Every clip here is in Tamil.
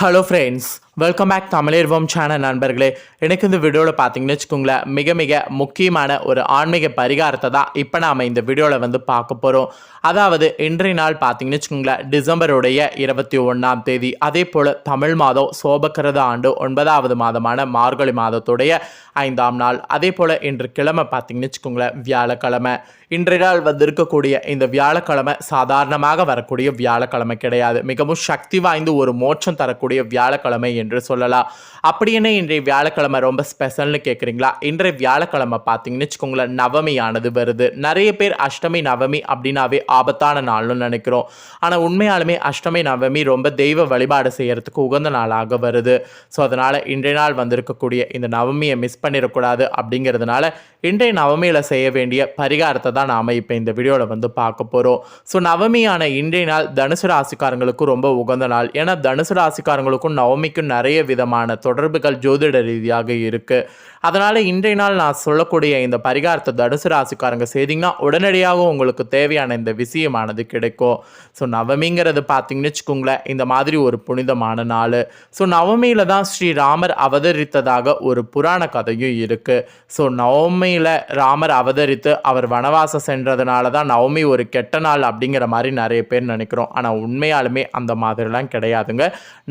Hello friends welcome back Tamizharvam channel நண்பர்களே. எனக்கு இந்த வீடியோவில் பார்த்தீங்கன்னு வச்சுக்கோங்களேன் மிக மிக முக்கியமான ஒரு ஆன்மீக பரிகாரத்தை தான் இப்போ நாம் இந்த வீடியோவில் வந்து பார்க்க போகிறோம் அதாவது இன்றைய நாள் பார்த்தீங்கன்னு வச்சுக்கோங்களேன் டிசம்பருடைய இருபத்தி ஒன்றாம் தேதி. அதே போல் தமிழ் மாதம் சோபக்கிரத ஆண்டு ஒன்பதாவது மாதமான மார்கழி மாதத்துடைய ஐந்தாம் நாள். அதே போல் இன்று கிழமை பார்த்தீங்கன்னு வச்சுக்கோங்களேன் வியாழக்கிழமை. இன்றைய நாள் வந்திருக்கக்கூடிய இந்த வியாழக்கிழமை சாதாரணமாக வரக்கூடிய வியாழக்கிழமை கிடையாது. மிகவும் சக்தி வாய்ந்து ஒரு மோட்சம் தரக்கூடிய வியாழக்கிழமை என்று சொல்லலாம். அப்படி என்ன இன்றைய வியாழக்கிழமை ரொம்ப ஸ்பெஷல்னு கேட்குறீங்களா இன்றைய வியாழக்கிழமை பார்த்தீங்கன்னு வச்சுக்கோங்களேன் நவமியானது வருது. நிறைய பேர் அஷ்டமி நவமி அப்படின்னாவே ஆபத்தான நாள்னு நினைக்கிறோம். ஆனால் உண்மையாலுமே அஷ்டமி நவமி ரொம்ப தெய்வ வழிபாடு செய்யறதுக்கு உகந்த நாளாக வருது. ஸோ அதனால் இன்றைய நாள் வந்திருக்கக்கூடிய இந்த நவமியை மிஸ் பண்ணிடக்கூடாது அப்படிங்கிறதுனால இன்றைய நவமியில் செய்ய வேண்டிய பரிகாரத்தை தான் நாம் இப்போ இந்த வீடியோவில் வந்து பார்க்க போகிறோம் ஸோ நவமியான இன்றைய நாள் தனுசு ராசிக்காரங்களுக்கும் ரொம்ப உகந்த நாள். ஏன்னா தனுசு ராசிக்காரங்களுக்கும் நவமிக்கும் நிறைய விதமான தொடர்புகள் ஜோதிட ரீதியாக இருக்குது அதனால் இன்றைய நாள் நான் சொல்லக்கூடிய இந்த பரிகாரத்தை தடுசு ராசிக்காரங்க செய்திங்கன்னா உடனடியாக உங்களுக்கு தேவையான இந்த விஷயமானது கிடைக்கும். ஸோ நவமிங்கிறது பார்த்தீங்கன்னு வச்சுக்கோங்களேன் இந்த மாதிரி ஒரு புனிதமான நாள். ஸோ நவமியில் தான் ஸ்ரீராமர் அவதரித்ததாக ஒரு புராண கதையும் இருக்குது ஸோ நவமியில் ராமர் அவதரித்து அவர் வனவாசம் சென்றதுனால தான் நவமி ஒரு கெட்ட நாள் அப்படிங்கிற மாதிரி நிறைய பேர் நினைக்கிறோம். ஆனால் உண்மையாலுமே அந்த மாதிரிலாம் கிடையாதுங்க.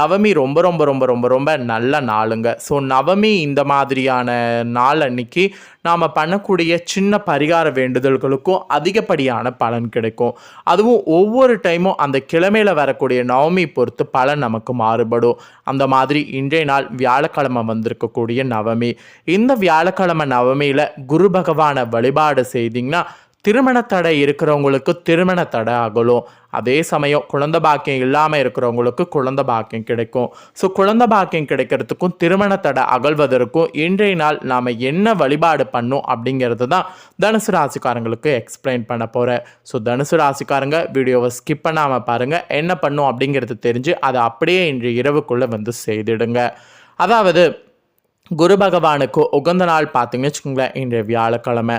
நவமி ரொம்ப ரொம்ப ரொம்ப ரொம்ப ரொம்ப நல்ல நாளுங்க. ஸோ நவமி இந்த மாதிரியான நாள் அன்னைக்கு நாம் பண்ணக்கூடிய சின்ன பரிகார வேண்டுதல்களுக்கும் அதிகப்படியான பலன் கிடைக்கும். அதுவும் ஒவ்வொரு டைமும் அந்த கிழமையில் வரக்கூடிய நவமி பொறுத்து பலன் நமக்கு மாறுபடும். அந்த மாதிரி இன்றைய நாள் வியாழக்கிழமை வந்திருக்கக்கூடிய நவமி. இந்த வியாழக்கிழமை நவமியில் குரு பகவானை வழிபாடு செய்தீங்கன்னா திருமண தடை இருக்கிறவங்களுக்கு திருமண தடை அகலும். அதே சமயம் குழந்த பாக்கியம் இல்லாமல் இருக்கிறவங்களுக்கு குழந்த பாக்கியம் கிடைக்கும். ஸோ குழந்த பாக்கியம் கிடைக்கிறதுக்கும் திருமண தடை அகழ்வதற்கும் இன்றைய நாள் நாம் என்ன வழிபாடு பண்ணும் அப்படிங்கிறது தான் தனுசு ராசிக்காரங்களுக்கு எக்ஸ்பிளைன் பண்ண போகிறேன் ஸோ தனுசு ராசிக்காரங்க வீடியோவை ஸ்கிப் பண்ணாமல் பாருங்கள் என்ன பண்ணும் அப்படிங்கிறது தெரிஞ்சு அதை அப்படியே இன்று இரவுக்குள்ளே வந்து செய்திடுங்க. அதாவது குரு பகவானுக்கு உகந்த நாள் பார்த்தீங்கன்னு வச்சுக்கோங்களேன் இன்றைய வியாழக்கிழமை.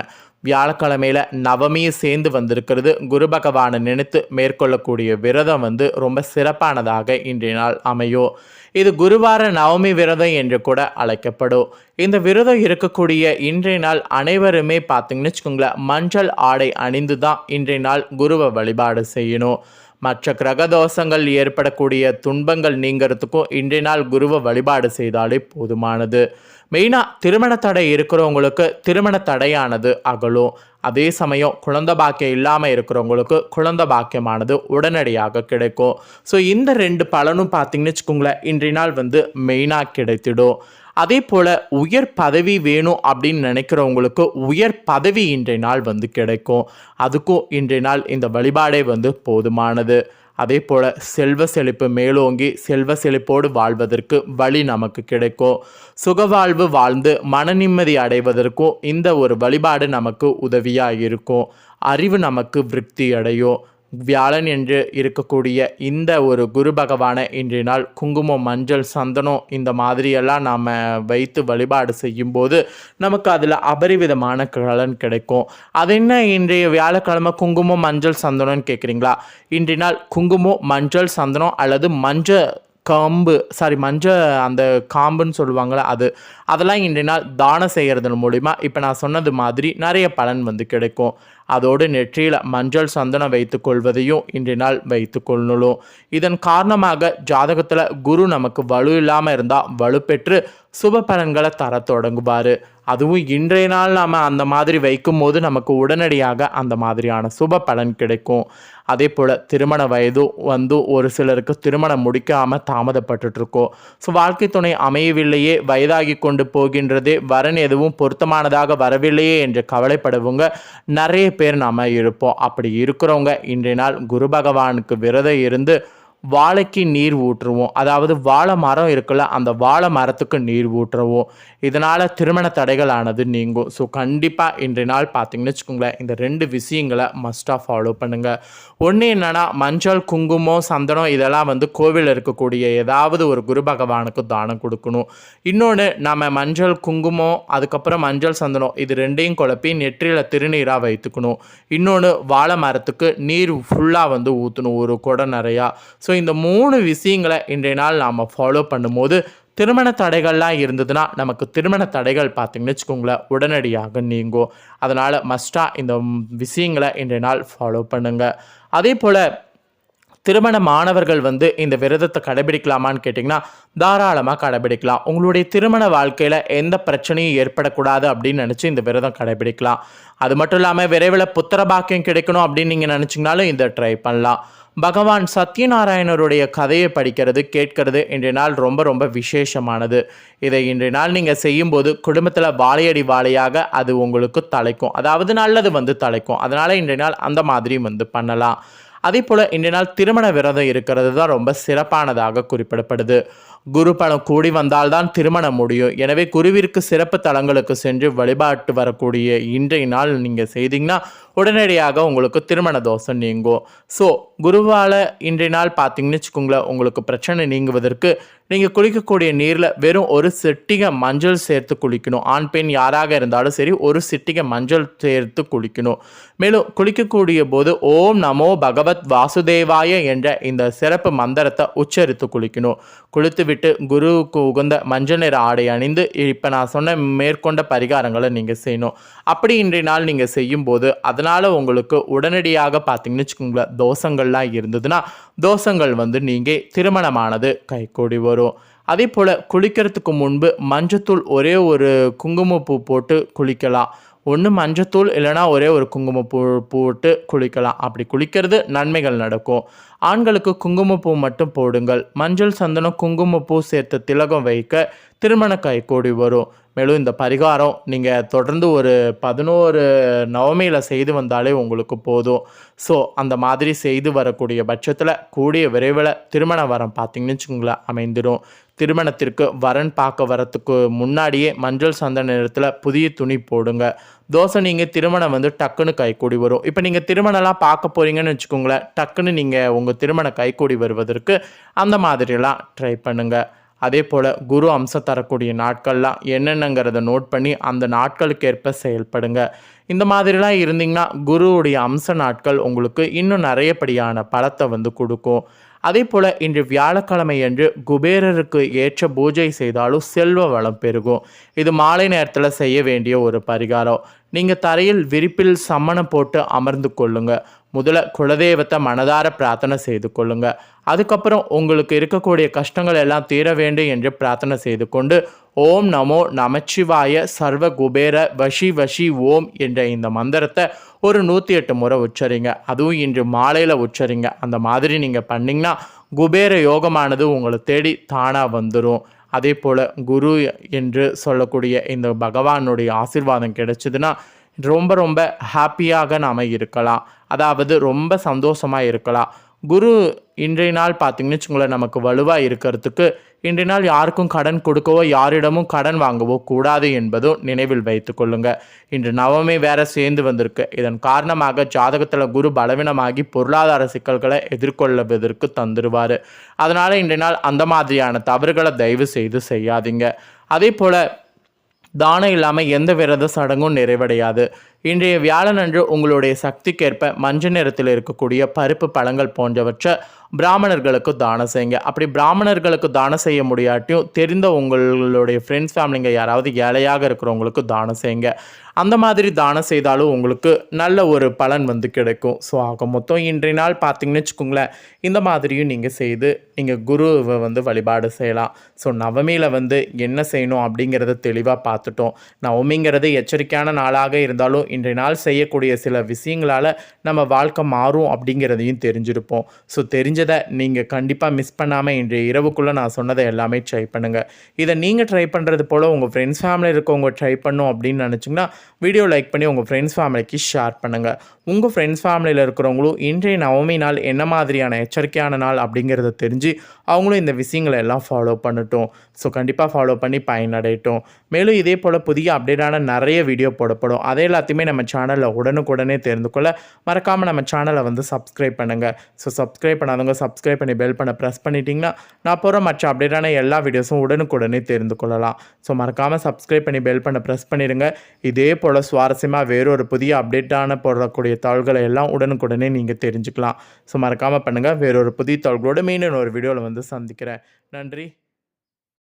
வியாழக்கிழமையில் நவமியும் சேர்ந்து வந்திருக்கிறது. குரு பகவானை நினைத்து மேற்கொள்ளக்கூடிய விரதம் வந்து ரொம்ப சிறப்பானதாக இன்றைய நாள் அமையும் இது குருவார நவமி விரதம் என்று கூட அழைக்கப்படும். இந்த விரதம் இருக்கக்கூடிய இன்றைய நாள் அனைவருமே பார்த்தீங்கன்னு வச்சுக்கோங்களேன் மஞ்சள் ஆடை அணிந்து தான் இன்றைய நாள் குருவை வழிபாடு செய்யணும். மற்ற கிரக தோஷங்கள் ஏற்படக்கூடிய துன்பங்கள் நீங்கிறதுக்கும் இன்றைய நாள் குருவை வழிபாடு செய்தாலே போதுமானது. மெயினாக திருமண தடை இருக்கிறவங்களுக்கு திருமண தடையானது அகலும். அதே சமயம் குழந்த பாக்கியம் இல்லாமல் இருக்கிறவங்களுக்கு குழந்த பாக்கியமானது உடனடியாக கிடைக்கும். ஸோ இந்த ரெண்டு பலனும் பார்த்தீங்கன்னு வச்சுக்கோங்களேன் இன்றைய நாள் வந்து மெயினாக கிடைத்திடும். அதே போல் உயர் பதவி வேணும் அப்படின்னு நினைக்கிறவங்களுக்கு உயர் பதவி இன்றைய நாள் வந்து கிடைக்கும். அதுக்கும் இன்றைய நாள் இந்த வழிபாடே வந்து போதுமானது. அதே போல் செல்வ செழிப்பு மேலோங்கி செல்வ செழிப்போடு வாழ்வதற்கு வழி நமக்கு கிடைக்கும். சுகவாழ்வு வாழ்ந்து மன நிம்மதி அடைவதற்கும் இந்த ஒரு வழிபாடு நமக்கு உதவியாக இருக்கும் அறிவு நமக்கு விருத்தி அடையும் வியாழன் என்று இருக்கக்கூடிய இந்த ஒரு குரு பகவானை இன்றைய நாள் குங்குமம் மஞ்சள் சந்தனம் இந்த மாதிரியெல்லாம் நாம் வைத்து வழிபாடு செய்யும்போது நமக்கு அதில் அபரிவிதமான கலன் கிடைக்கும். அது என்ன இன்றைய வியாழக்கிழமை குங்குமம் மஞ்சள் சந்தனம்னு கேட்குறீங்களா இன்றைய நாள் குங்குமம் மஞ்சள் சந்தனம் அல்லது மஞ்சள் காம்பு சாரி மஞ்சள் அந்த காம்புன்னு சொல்லுவாங்கள்ல அது. அதெல்லாம் இன்றைய நாள் தானம் செய்கிறதன் மூலிமா இப்போ நான் சொன்னது மாதிரி நிறைய பலன் வந்து கிடைக்கும். அதோடு நெற்றியில் மஞ்சள் சந்தனம் வைத்து கொள்வதையும் இன்றைய நாள் வைத்து கொள்ளணும் இதன் காரணமாக ஜாதகத்தில் குரு நமக்கு வலு இல்லாமல் இருந்தால் வலுப்பெற்று சுப பலன்களை தர தொடங்குவார். அதுவும் இன்றைய நாள் நாம் அந்த மாதிரி வைக்கும்போது நமக்கு உடனடியாக அந்த மாதிரியான சுப பலன் கிடைக்கும். அதே போல் திருமண வயது வந்து ஒரு சிலருக்கு திருமணம் முடிக்காமல் தாமதப்பட்டுருக்கோம் ஸோ வாழ்க்கை துணை அமையவில்லையே வயதாகி கொண்டு போகின்றதே வரன் எதுவும் பொருத்தமானதாக வரவில்லையே என்று கவலைப்படுவங்க நிறைய பேர் நாம் இருப்போம். அப்படி இருக்கிறவங்க இன்றைய நாள் குரு பகவானுக்கு விரதம் இருந்து வாழைக்கு நீர் ஊற்றுவோம். அதாவது வாழை மரம் இருக்குல்ல அந்த வாழை மரத்துக்கு நீர் ஊற்றுவோம். இதனால் திருமண தடைகளானது நீங்கும். ஸோ கண்டிப்பாக இன்றைய நாள் பார்த்தீங்கன்னு வச்சுக்கோங்களேன் இந்த ரெண்டு விஷயங்களை மஸ்ட்டாக ஃபாலோ பண்ணுங்கள் ஒன்று என்னென்னா மஞ்சள் குங்குமம் சந்தனம் இதெல்லாம் வந்து கோவிலில் இருக்கக்கூடிய ஏதாவது ஒரு குரு பகவானுக்கு தானம் கொடுக்கணும். இன்னொன்று நம்ம மஞ்சள் குங்குமம் அதுக்கப்புறம் மஞ்சள் சந்தனம் இது ரெண்டையும் குழப்பி நெற்றியில் திருநீராக வைத்துக்கணும். இன்னொன்று வாழை மரத்துக்கு நீர் ஃபுல்லாக வந்து ஊற்றணும் ஒரு குடம் நிறையா. ஸோ இந்த மூணு விஷயங்களை இன்றைய நாள் நாம் ஃபாலோ பண்ணும்போது திருமண தடைகள்லாம் இருந்ததுன்னா நமக்கு திருமண தடைகள் பார்த்திங்கன்னு வச்சுக்கோங்களேன் உடனடியாக நீங்கும். அதனால் மஸ்ட்டாக இந்த விஷயங்களை இன்றைய நாள் ஃபாலோ பண்ணுங்கள் அதே போல் திருமண மாணவர்கள் வந்து இந்த விரதத்தை கடைபிடிக்கலாமான்னு கேட்டிங்கன்னா தாராளமாக கடைபிடிக்கலாம். உங்களுடைய திருமண வாழ்க்கையில் எந்த பிரச்சனையும் ஏற்படக்கூடாது அப்படின்னு நினச்சி இந்த விரதம் கடைபிடிக்கலாம். அது மட்டும் இல்லாமல் விரைவில் புத்திர பாக்கியம் கிடைக்கணும் அப்படின்னு நீங்கள் நினச்சிங்கனாலும் இதை ட்ரை பண்ணலாம். பகவான் சத்யநாராயணருடைய கதையை படிக்கிறது கேட்கறது இன்றைய நாள் ரொம்ப ரொம்ப விசேஷமானது. இதை இன்றைய நாள் நீங்கள் செய்யும்போது குடும்பத்தில் வாழையடி வாழையாக அது உங்களுக்கு தலைக்கும். அதாவது நல்லது வந்து தலைக்கும். அதனால் இன்றைய நாள் அந்த மாதிரியும் வந்து பண்ணலாம். அதே போல் இன்றைய நாள் திருமண விரதம் இருக்கிறது தான் ரொம்ப சிறப்பானதாக குறிப்பிடப்படுது. குரு பலம் கூடி வந்தால்தான் திருமணம் முடியும். எனவே குருவிற்கு சிறப்பு தலங்களுக்கு சென்று வழிபாட்டு வரக்கூடிய இன்றைய நாள் நீங்கள் செய்தீங்கன்னா உடனடியாக உங்களுக்கு திருமண தோஷம் நீங்கும். ஸோ குருவால் இன்றைய நாள் பார்த்தீங்கன்னு வச்சுக்கோங்களேன் உங்களுக்கு பிரச்சனை நீங்குவதற்கு நீங்கள் குளிக்கக்கூடிய நீரில் வெறும் ஒரு சிட்டிகை மஞ்சள் சேர்த்து குளிக்கணும். ஆண் பெண் யாராக இருந்தாலும் சரி ஒரு சிட்டிகை மஞ்சள் சேர்த்து குளிக்கணும். மேலும் குளிக்கக்கூடிய போது ஓம் நமோ பகவத் வாசுதேவாய என்ற இந்த சிறப்பு மந்திரத்தை உச்சரித்து குளிக்கணும். குளித்து விட்டு குருவுக்கு உகந்த மஞ்சள் நிற ஆடை அணிந்து இப்போ நான் சொன்ன மேற்கொண்ட பரிகாரங்களை நீங்கள் செய்யணும். அப்படி இன்றைய நாள் நீங்கள் செய்யும்போது அதனால் உங்களுக்கு உடனடியாக பார்த்தீங்கன்னு வச்சுக்கோங்களேன் தோஷங்கள்லாம் இருந்ததுன்னா தோஷங்கள் வந்து நீங்கள் திருமணமானது கைகூடி வரும். அதே போல் குளிக்கிறதுக்கு முன்பு மஞ்சத்தூள் ஒரே ஒரு குங்குமப்பூ போட்டு குளிக்கலாம். ஒன்று மஞ்சத்தூள் இல்லைனா ஒரே ஒரு குங்குமப்பூ போட்டு குளிக்கலாம். அப்படி குளிக்கிறது நன்மைகள் நடக்கும். ஆண்களுக்கு குங்குமப்பூ மட்டும் போடுங்கள். மஞ்சள் சந்தனம் குங்குமப்பூ சேர்த்து திலகம் வைக்க திருமண கைகூடி வரும். மேலும் இந்த பரிகாரம் நீங்கள் தொடர்ந்து ஒரு பதினோரு நவமையில் செய்து வந்தாலே உங்களுக்கு போதும். ஸோ அந்த மாதிரி செய்து வரக்கூடிய பட்சத்தில் கூடிய விரைவில் திருமண வரம் பார்த்தீங்கன்னு வச்சுக்கோங்களேன் அமைந்துடும் திருமணத்திற்கு வரன் பார்க்க வரத்துக்கு முன்னாடியே மஞ்சள் சந்தன நிறத்தில் புதிய துணி போடுங்க. தோசை நீங்கள் திருமணம் வந்து டக்குன்னு கைக்கூடி வரும். இப்போ நீங்கள் திருமணம்லாம் பார்க்க போகிறீங்கன்னு வச்சுக்கோங்களேன் டக்குன்னு நீங்கள் உங்கள் திருமணம் கைக்கூடி வருவதற்கு அந்த மாதிரிலாம் ட்ரை பண்ணுங்கள் அதே போல் குரு அம்சம் தரக்கூடிய நாட்கள்லாம் என்னென்னங்கிறத நோட் பண்ணி அந்த நாட்களுக்கு ஏற்ப செயல்படுங்க. இந்த மாதிரிலாம் இருந்தீங்கன்னா குருவுடைய அம்ச நாட்கள் உங்களுக்கு இன்னும் நிறையப்படியான பலத்தை வந்து கொடுக்கும். அதே போல் இன்று வியாழக்கிழமை அன்று குபேரருக்கு ஏற்ற பூஜை செய்தாலும் செல்வ வளம் பெருகும். இது மாலை நேரத்தில் செய்ய வேண்டிய ஒரு பரிகாரம். நீங்கள் தரையில் விரிப்பில் சம்மணம் போட்டு அமர்ந்து கொள்ளுங்கள் முதல்ல குலதெய்வத்தை மனதார பிரார்த்தனை செய்து கொள்ளுங்க. அதுக்கப்புறம் உங்களுக்கு இருக்கக்கூடிய கஷ்டங்கள் எல்லாம் தீர வேண்டும் என்று பிரார்த்தனை செய்து கொண்டு ஓம் நமோ நமச்சிவாய சர்வ குபேர வஷி வஷி ஓம் என்ற இந்த மந்திரத்தை ஒரு நூற்றி எட்டு முறை உச்சரிங்க. அதுவும் இன்று மாலையில் உச்சரிங்க. அந்த மாதிரி நீங்கள் பண்ணிங்கன்னா குபேர யோகமானது உங்களை தேடி தானாக வந்துடும் அதே போல் குரு என்று சொல்லக்கூடிய இந்த பகவானுடைய ஆசிர்வாதம் கிடைச்சதுன்னா ரொம்ப ரொம்ப ஹாப்பியாக நாம் இருக்கலாம். அதாவது ரொம்ப சந்தோஷமாக இருக்கலாம். குரு இன்றைய நாள் பார்த்திங்கன்னு வச்சுங்களேன் நமக்கு வலுவாக இருக்கிறதுக்கு இன்றைய நாள் யாருக்கும் கடன் கொடுக்கவோ யாரிடமும் கடன் வாங்கவோ கூடாது என்பதும் நினைவில் வைத்து கொள்ளுங்க. இன்று நவமே வேற சேர்ந்து வந்திருக்கு. இதன் காரணமாக ஜாதகத்தில் குரு பலவீனமாகி பொருளாதார சிக்கல்களை எதிர்கொள்வதற்கு தந்துடுவார் அதனால் இன்றைய நாள் அந்த மாதிரியான தவறுகளை தயவு செய்து செய்யாதீங்க. அதே போல் தானம் இல்லாமல் எந்த விரத சடங்கும் நிறைவடையாது. இன்றைய வியாழனன்று உங்களுடைய சக்திக்கேற்ப மஞ்சள் நிறத்தில் இருக்கக்கூடிய பருப்பு பழங்கள் போன்றவற்றை பிராமணர்களுக்கு தானம் செய்யுங்க. அப்படி பிராமணர்களுக்கு தானம் செய்ய முடியாட்டியும் தெரிந்த உங்களுடைய ஃப்ரெண்ட்ஸ் ஃபேமிலிங்க யாராவது ஏழையாக இருக்கிறவங்களுக்கு தானம் செய்யுங்க. அந்த மாதிரி தானம் செய்தாலும் உங்களுக்கு நல்ல ஒரு பலன் வந்து கிடைக்கும். ஸோ ஆக மொத்தம் இன்றைய நாள் பார்த்தீங்கன்னு வச்சுக்கோங்களேன் இந்த மாதிரியும் நீங்கள் செய்து நீங்கள் குருவை வந்து வழிபாடு செய்யலாம். ஸோ நவமியில் வந்து என்ன செய்யணும் அப்படிங்கிறத தெளிவாக பார்த்துட்டோம். நவமிங்கிறது எச்சரிக்கையான நாளாக இருந்தாலும் இன்றைய நாள் செய்யக்கூடிய சில விஷயங்களால் நம்ம வாழ்க்கை மாறும் அப்படிங்கிறதையும் தெரிஞ்சிருப்போம். ஸோ தெரிஞ்சதை நீங்கள் கண்டிப்பாக மிஸ் பண்ணாமல் இன்றைய இரவுக்குள்ளே நான் சொன்னதை எல்லாமே ட்ரை பண்ணுங்கள் இதை நீங்கள் ட்ரை பண்ணுறது போல் உங்கள் ஃப்ரெண்ட்ஸ் ஃபேமிலி இருக்கவங்க ட்ரை பண்ணும் அப்படின்னு நினச்சிங்கன்னா வீடியோ லைக் பண்ணி உங்கள் ஃப்ரெண்ட்ஸ் ஃபேமிலிக்கு ஷேர் பண்ணுங்கள் உங்கள் ஃப்ரெண்ட்ஸ் ஃபேமிலியில் இருக்கிறவங்களும் இன்றைய நவமி நாள் என்ன மாதிரியான எச்சரிக்கையான நாள் அப்படிங்கிறத தெரிஞ்சு அவங்களும் இந்த விஷயங்களை எல்லாம் ஃபாலோ பண்ணட்டும். ஸோ கண்டிப்பாக ஃபாலோ பண்ணி பயனடையட்டும். மேலும் இதே போல் புதிய அப்டேட்டான நிறைய வீடியோ போடப்படும். அதை எல்லாத்தையுமே நம்ம சேனலில் உடனுக்குடனே தெரிந்து கொள்ள மறக்காமல் நம்ம சேனலை வந்து சப்ஸ்கிரைப் பண்ணுங்கள் ஸோ சப்ஸ்கிரைப் பண்ணாதவங்க சப்ஸ்கிரைப் பண்ணி பெல் பண்ண ப்ரெஸ் பண்ணிட்டீங்கன்னா நான் போகிற மற்ற அப்டேட்டான எல்லா வீடியோஸும் உடனுக்குடனே தெரிந்து கொள்ளலாம். ஸோ மறக்காமல் சப்ஸ்கிரைப் பண்ணி பெல் பண்ண ப்ரெஸ் பண்ணிடுங்க இதே போல் சுவாரஸ்யமாக வேறொரு புதிய அப்டேட்டான போடக்கூடிய தாள்களை எல்லாம் உடனுக்குடனே நீங்கள் தெரிஞ்சுக்கலாம். ஸோ மறக்காமல் பண்ணுங்கள் வேறொரு புதிய தாள்களோட மீண்டும் ஒரு வீடியோவில் வந்து சந்திக்கிறேன். நன்றி.